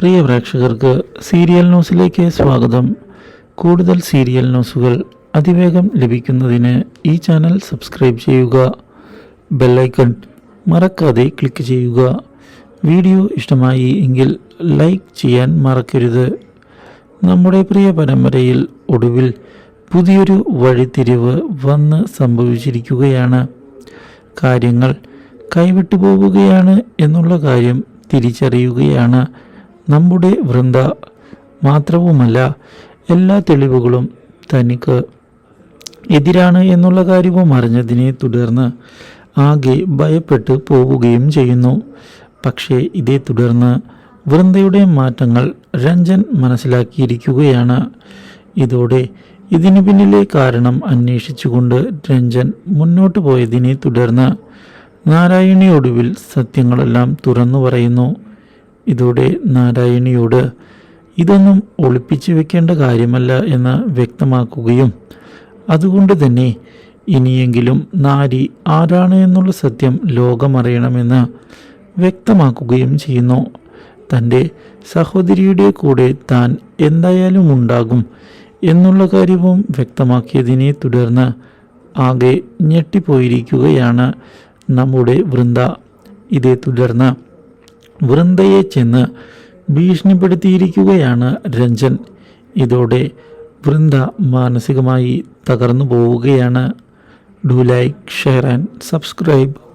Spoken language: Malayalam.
പ്രിയ പ്രേക്ഷകർക്ക് സീരിയൽ ന്യൂസിലേക്ക് സ്വാഗതം. കൂടുതൽ സീരിയൽ ന്യൂസുകൾ അതിവേഗം ലഭിക്കുന്നതിന് ഈ ചാനൽ സബ്സ്ക്രൈബ് ചെയ്യുക. ബെല്ലൈക്കൺ മറക്കാതെ ക്ലിക്ക് ചെയ്യുക. വീഡിയോ ഇഷ്ടമായി എങ്കിൽ ലൈക്ക് ചെയ്യാൻ മറക്കരുത്. നമ്മുടെ പ്രിയ പരമ്പരയിൽ ഒടുവിൽ പുതിയൊരു വഴിത്തിരിവ് വന്ന് സംഭവിച്ചിരിക്കുകയാണ്. കാര്യങ്ങൾ കൈവിട്ടു പോവുകയാണ് എന്നുള്ള കാര്യം തിരിച്ചറിയുകയാണ്. നമ്മുടെ വൃന്ദ മാത്രവുമല്ല എല്ലാ തെളിവുകളും തനിക്ക് എതിരാണ് എന്നുള്ള കാര്യവും അറിഞ്ഞതിനെ തുടർന്ന് ആകെ ഭയപ്പെട്ട് പോവുകയും ചെയ്യുന്നു. പക്ഷേ ഇതേ തുടർന്ന് വൃന്ദയുടെ മാറ്റങ്ങൾ രഞ്ജൻ മനസ്സിലാക്കിയിരിക്കുകയാണ്. ഇതോടെ ഇതിനു പിന്നിലെ കാരണം അന്വേഷിച്ചുകൊണ്ട് രഞ്ജൻ മുന്നോട്ട് പോയതിനെ തുടർന്ന് നാരായണി ഒടുവിൽ സത്യങ്ങളെല്ലാം തുറന്നു പറയുന്നു. ഇതോടെ നാരായണിയോട് ഇതൊന്നും ഒളിപ്പിച്ചു വെക്കേണ്ട കാര്യമല്ല എന്ന് വ്യക്തമാക്കുകയും അതുകൊണ്ട് തന്നെ ഇനിയെങ്കിലും നാരി ആരാണ് എന്നുള്ള സത്യം ലോകമറിയണമെന്ന് വ്യക്തമാക്കുകയും ചെയ്യുന്നു. തന്റെ സഹോദരിയുടെ കൂടെ താൻ എന്തായാലും ഉണ്ടാകും എന്നുള്ള കാര്യവും വ്യക്തമാക്കിയതിനെ തുടർന്ന് ആകെ ഞെട്ടിപ്പോയിരിക്കുകയാണ് നമ്മുടെ വൃന്ദ. ഇതേ തുടർന്ന് വൃന്ദയെ ചെന്ന് ഭീഷണിപ്പെടുത്തിയിരിക്കുകയാണ് രഞ്ജൻ. ഇതോടെ വൃന്ദ മാനസികമായി തകർന്നു പോവുകയാണ്. Do like share and subscribe.